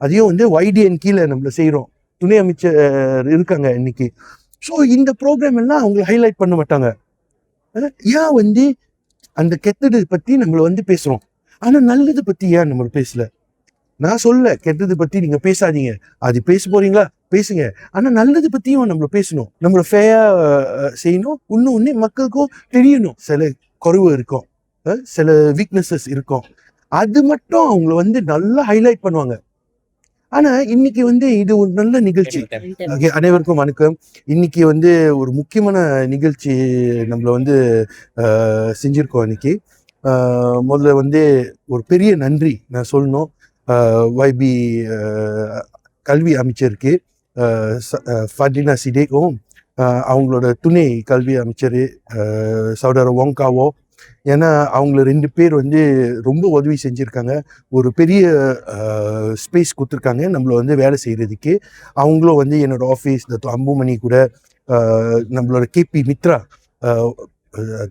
அதையும் வந்து ஒய்டிஎன் கீழே நம்மள செய்கிறோம் துணை அமைச்சர் இருக்காங்க இன்னைக்கு. ஸோ இந்த ப்ரோக்ராம் எல்லாம் அவங்கள ஹைலைட் பண்ண மாட்டாங்க. ஏன் வந்து அந்த கெட்டது பற்றி நம்மளை வந்து பேசுகிறோம் ஆனால் நல்லது பற்றி ஏன் நம்ம பேசல? நான் சொல்ல கெட்டது பற்றி நீங்கள் பேசாதீங்க. அது பேச போறீங்களா? பேசுங்க. ஆனால் நல்லது பற்றியும் நம்மளை பேசணும். நம்மளை ஃபேயாக செய்யணும். இன்னும் ஒன்று மக்களுக்கும் தெரியணும். சில குறைவு இருக்கும். சில வீக்னஸஸ் இருக்கும். அது மட்டும் அவங்கள வந்து நல்லா ஹைலைட் பண்ணுவாங்க. ஆனா இன்னைக்கு வந்து இது ஒரு நல்ல நிகழ்ச்சி. அனைவருக்கும் வணக்கம். இன்னைக்கு வந்து ஒரு முக்கியமான நிகழ்ச்சி நம்மள வந்து செஞ்சிருக்கோம் இன்னைக்கு முதல்ல வந்து ஒரு பெரிய நன்றி நான் சொல்லணும். வைபி கல்வி அமைச்சருக்கு ஃபர்டினா சிடேக்கும் அஹ், அவங்களோட துணை கல்வி அமைச்சர் அஹ், சகோதரர் ஓங்காவோ ஏன்னா அவங்கள ரெண்டு பேர் வந்து ரொம்ப உதவி செஞ்சுருக்காங்க. ஒரு பெரிய ஸ்பேஸ் கொடுத்துருக்காங்க. நம்மள வந்து வேலை செய்கிறதுக்கு அவங்களும் வந்து என்னோடய ஆஃபீஸ் இந்த அம்புமணி கூட நம்மளோட கேபி மித்ரா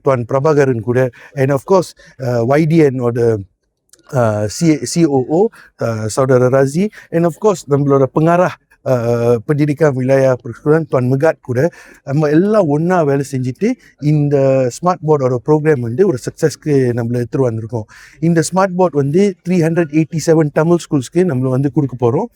துவான் பிரபாகரன் கூட அண்ட் ஆஃப்கோர்ஸ் வைடிஎனோட சி சிஓஓ சௌடர் ராசி அண்ட் ஆஃப்கோர்ஸ் நம்மளோட பங்காரா pendidikan wilayah persekolahan Tuan Megat கூட நம்ம எல்லாம் ஒன்றா வேலை செஞ்சுட்டு இந்த ஸ்மார்ட் போர்டோட ப்ரோக்ராம் வந்து ஒரு சக்ஸஸ்க்கு நம்மள எடுத்துகிட்டு வந்திருக்கோம். இந்த ஸ்மார்ட் போர்ட் வந்து three hundred eighty seven Tamil ஸ்கூல்ஸ்க்கு நம்மள வந்து கொடுக்க போகிறோம்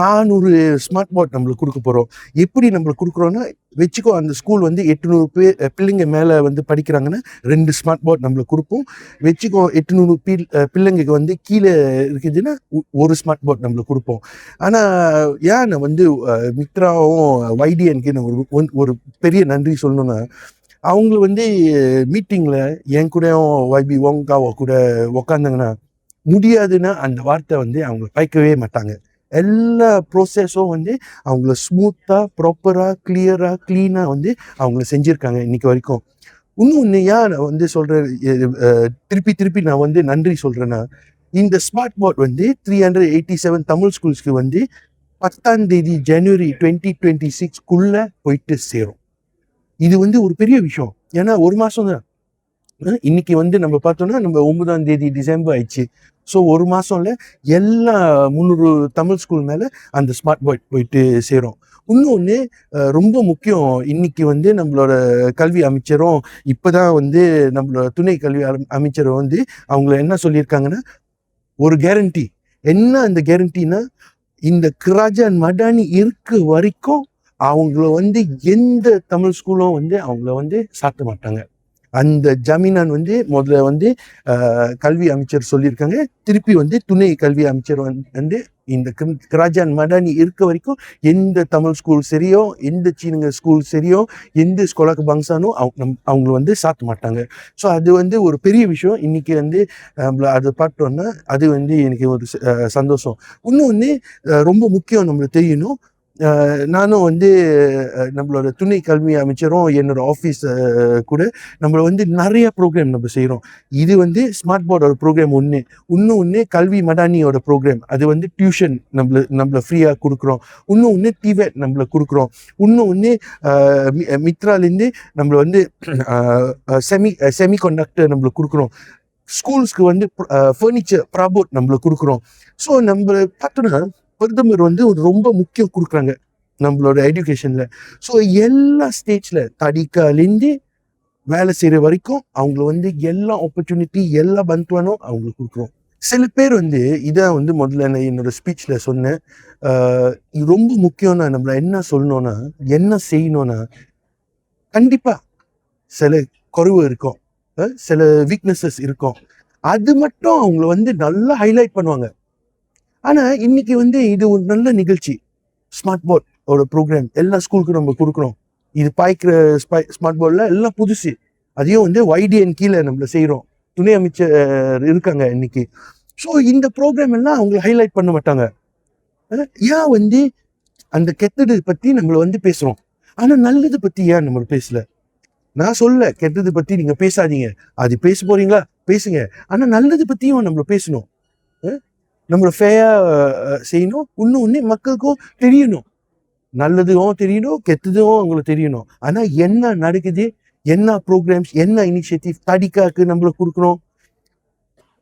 நானூறு ஸ்மார்ட் போர்ட் நம்மளுக்கு கொடுக்க போகிறோம் எப்படி நம்மளுக்கு கொடுக்குறோன்னா வச்சுக்கோ அந்த ஸ்கூல் வந்து எட்டுநூறு பேர் பிள்ளைங்க மேலே வந்து படிக்கிறாங்கன்னா ரெண்டு ஸ்மார்ட் போர்ட் நம்மளுக்கு கொடுப்போம். வச்சுக்கோ எட்டுநூறு பிள் பிள்ளைங்களுக்கு வந்து கீழே இருக்குதுன்னா ஒரு ஸ்மார்ட் போர்ட் நம்மளுக்கு கொடுப்போம். ஆனால் ஏன் நான் வந்து மித்ராவும் வைடியனுக்கு நான் ஒரு ஒன்- ஒரு பெரிய நன்றி சொல்லணும்னா அவங்க வந்து மீட்டிங்கில் என் கூடயும் வைபி ஓங்காவை கூட உக்காந்தாங்கன்னா முடியாதுன்னா அந்த வார்த்தை வந்து அவங்க பயக்கவே மாட்டாங்க. எல்லா ப்ரோசஸும் வந்து அவங்கள ஸ்மூத்தாக ப்ராப்பராக கிளியராக க்ளீனாக வந்து அவங்கள செஞ்சுருக்காங்க இன்றைக்கி வரைக்கும். இன்னும் ஒன்று ஏன் நான் வந்து சொல்கிறேன் திருப்பி திருப்பி நான் வந்து நன்றி சொல்கிறேன்னா இந்த ஸ்மார்ட் போர்ட் வந்து three hundred eighty seven Tamil ஸ்கூல்ஸ்க்கு வந்து பத்தாம் தேதி ஜனவரி டுவெண்ட்டி டுவெண்ட்டி சிக்ஸ்க்குள்ளே போயிட்டு சேரும். இது வந்து ஒரு பெரிய விஷயம். ஏன்னா ஒரு மாதம் தான். இன்னைக்கு வந்து நம்ம பார்த்தோம்னா நம்ம ஒன்பதாம் தேதி டிசம்பர் ஆயிடுச்சு. ஸோ ஒரு மாதம்ல எல்லா முந்நூறு தமிழ் ஸ்கூல் மேலே அந்த ஸ்மார்ட் போர்ட் போயிட்டு சேரும். இன்னொன்று ரொம்ப முக்கியம். இன்னைக்கு வந்து நம்மளோட கல்வி அமைச்சரும் இப்போதான் வந்து நம்மளோட துணை கல்வி அமைச்சரும் வந்து அவங்கள என்ன சொல்லியிருக்காங்கன்னா ஒரு கேரண்டி என்ன அந்த கேரண்டினா இந்த கிராஜன் மடானி இருக்க வரைக்கும் அவங்கள வந்து எந்த தமிழ் ஸ்கூலும் வந்து அவங்கள வந்து சாத்த மாட்டாங்க. அந்த ஜமீனான் வந்து முதல்ல வந்து கல்வி அமைச்சர் சொல்லியிருக்காங்க. திருப்பி வந்து துணை கல்வி அமைச்சர் வந்து இந்த கிராஜான் மடானி இருக்க வரைக்கும் எந்த தமிழ் ஸ்கூல் சரியோ எந்த சீனங்க ஸ்கூல் சரியோ எந்த ஸ்கூலாக்கு பங்ஸானோ அவங்க நம் அவங்கள வந்து சாத்த மாட்டாங்க. ஸோ அது வந்து ஒரு பெரிய விஷயம். இன்னைக்கு வந்து நம்மள அதை பார்த்தோன்னா அது வந்து எனக்கு ஒரு ச- இன்னும் சந்தோஷம். இன்னொன்று ரொம்ப முக்கியம் நம்மளுக்கு தெரியணும். நானும் வந்து நம்மளோட துணை கல்வி அமைச்சரும் என்னோட ஆஃபீஸ் கூட நம்மளை வந்து நிறைய ப்ரோக்ராம் நம்ம செய்கிறோம் இது வந்து ஸ்மார்ட் போர்டோட ப்ரோக்ராம் ஒன்று இன்னும் ஒன்று கல்வி மடானியோட ப்ரோக்ராம் அது வந்து டியூஷன் நம்மள நம்மளை ஃப்ரீயாக கொடுக்குறோம். இன்னும் ஒன்று டிவேட் நம்மள கொடுக்குறோம். இன்னும் ஒன்று மித்ராலேருந்து நம்மளை வந்து செமி செமி கண்டக்டர் நம்மளுக்கு கொடுக்குறோம். ஸ்கூல்ஸ்க்கு வந்து ஃபர்னிச்சர் ப்ராபோட் நம்மளுக்கு கொடுக்குறோம். ஸோ நம்ம பார்த்தோன்னா பிரதமர் வந்து ஒரு ரொம்ப முக்கியம் கொடுக்குறாங்க நம்மளோட எஜுகேஷனில் ஸோ எல்லா ஸ்டேஜில் தடிக்காலேருந்து வேலை செய்கிற வரைக்கும் அவங்கள வந்து எல்லா ஆப்பர்ச்சுனிட்டி எல்லா பந்துவானும் அவங்களுக்கு கொடுக்குறோம். சில பேர் வந்து இதான் வந்து முதல்ல நான் என்னோட ஸ்பீச்சில் சொன்னேன். இது ரொம்ப முக்கியம்னா நம்மள என்ன சொல்லணும்னா என்ன செய்யணும்னா கண்டிப்பாக சில குறைவு இருக்கும். சில வீக்னஸஸ் இருக்கும். அது மட்டும் அவங்கள வந்து நல்லா ஹைலைட் பண்ணுவாங்க. ஆனால் இன்னைக்கு வந்து இது ஒரு நல்ல நிகழ்ச்சி. ஸ்மார்ட் போர்ட் ஒரு ப்ரோக்ராம் எல்லா ஸ்கூலுக்கும் நம்ம கொடுக்குறோம். இது பாய்க்கிற ஸ்மார்ட் போர்டில் எல்லாம் புதுசு. அதையும் வந்து ஒய்டிஎன் கீழே நம்மள செய்கிறோம் துணை அமைச்சர் இருக்காங்க இன்னைக்கு. ஸோ இந்த ப்ரோக்ராம் எல்லாம் அவங்கள ஹைலைட் பண்ண மாட்டாங்க. ஏன் வந்து அந்த கெட்டது பற்றி நம்மளை வந்து பேசுகிறோம் ஆனால் நல்லது பற்றி ஏன் நம்ம பேசல? நான் சொல்ல கெட்டது பற்றி நீங்கள் பேசாதீங்க. அது பேச போறீங்களா? பேசுங்க. ஆனால் நல்லது பற்றியும் நம்மள பேசணும். நம்மளை ஃபேயாக செய்யணும். இன்னும் ஒன்று மக்களுக்கும் தெரியணும். நல்லதும் தெரியணும் கெத்ததும் அவங்களுக்கு தெரியணும். ஆனால் என்ன நடக்குது? என்ன ப்ரோக்ராம்ஸ் என்ன இனிஷியேட்டிவ் தடிக்காக்கு நம்மளுக்கு கொடுக்குறோம்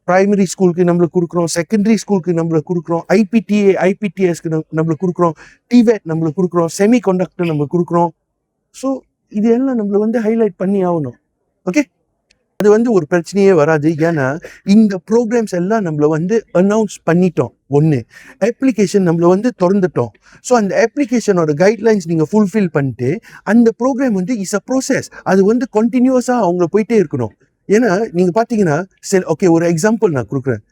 ப்ரைமரி ஸ்கூலுக்கு நம்மளுக்கு கொடுக்குறோம் செகண்டரி ஸ்கூலுக்கு நம்மளுக்கு கொடுக்குறோம் ஐபிடிஏ ஐபிடிஎஸ்க்கு நம்மளுக்கு கொடுக்குறோம் டிவேட் நம்மளுக்கு கொடுக்குறோம் செமி கண்டக்டர் நம்மளுக்கு கொடுக்குறோம் ஸோ இது எல்லாம் நம்மள வந்து ஹைலைட் பண்ணி ஆகணும். ஓகே அது வந்து ஒரு பிரச்சனையே வராது. ஏன்னா இந்த ப்ரோக்ராம்ஸ் எல்லாம் நம்மள வந்து அனௌன்ஸ் பண்ணிட்டோம். ஒன்று அப்ளிகேஷன் நம்மளை வந்து திறந்துட்டோம். ஸோ அந்த அப்ளிகேஷனோட கைட்லைன்ஸ் நீங்கள் ஃபுல்ஃபில் பண்ணிட்டு அந்த ப்ரோக்ராம் வந்து இஸ் அ ப்ரோசஸ் அது வந்து கண்டினியூஸாக அவங்க போயிட்டே இருக்கணும். ஏன்னா நீங்கள் பார்த்தீங்கன்னா சரி ஓகே ஒரு எக்ஸாம்பிள் நான் கொடுக்குறேன்.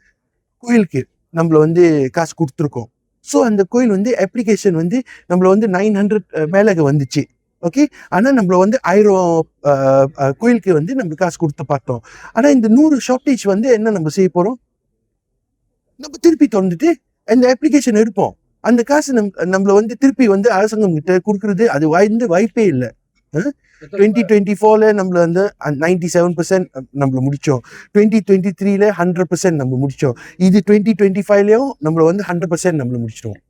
கோயிலுக்கு நம்மள வந்து காசு கொடுத்துருக்கோம். ஸோ அந்த கோயில் வந்து அப்ளிகேஷன் வந்து நம்மள வந்து நைன் ஹண்ட்ரட் மேலே வந்துச்சு. ஓகே ஆனால் நம்மள வந்து ஆயிரம் கோயிலுக்கு வந்து நம்ம காசு கொடுத்து பார்த்தோம். ஆனால் இந்த நூறு ஷார்ட்டேஜ் வந்து என்ன நம்ம செய்ய போகிறோம் நம்ம திருப்பி திறந்துட்டு அந்த அப்ளிகேஷன் எடுப்போம். அந்த காசு நம் நம்மள வந்து திருப்பி வந்து அரசாங்கம் கிட்ட கொடுக்கறது அது வாய்ந்து வாய்ப்பே இல்லை. டுவெண்ட்டி டுவெண்ட்டி ஃபோர்ல நம்மள வந்து நைன்டி செவன் பர்சன்ட் நம்மள முடிச்சோம். டுவெண்ட்டி டுவெண்ட்டி த்ரீல ஹண்ட்ரட் பர்சன்ட் நம்ம முடிச்சோம். இது டுவெண்ட்டி டுவெண்ட்டி ஃபைவ்லயும் நம்மள வந்து ஹண்ட்ரட் பர்சன்ட் நம்மள முடிச்சிடுவோம்.